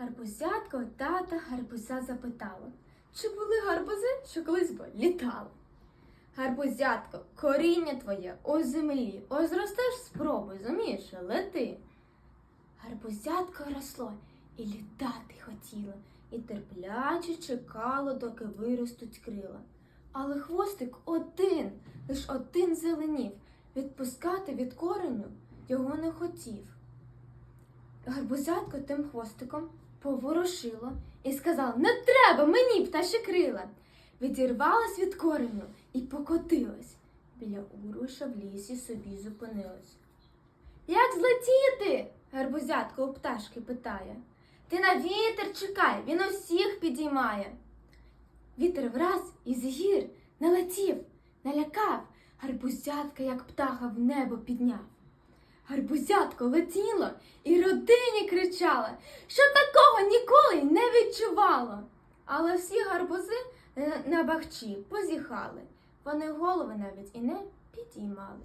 Гарбузятко тата гарбуза запитала, чи були гарбузи, що колись би літали? Гарбузятко, коріння твоє у землі, ось зростеш, спробуй, зумієш, лети. Гарбузятко росло і літати хотіло, і терпляче чекало, доки виростуть крила. Але хвостик один, лиш один зеленів, відпускати від кореню його не хотів. Гарбузятко тим хвостиком поворушило і сказала Не треба мені пташі крила. Відірвалась від кореню і покотилась. Біля уруша в лісі собі зупинилась. Як злетіти? гарбузятко у пташки питає. Ти на вітер чекай, він усіх підіймає. Вітер враз із гір налетів, налякав, гарбузятка, як птаха, в небо підняв. Гарбузятко летіло і родині кричала, що такого ніколи не відчувала. Але всі гарбузи е, на бахчі позіхали, вони голови навіть і не підіймали.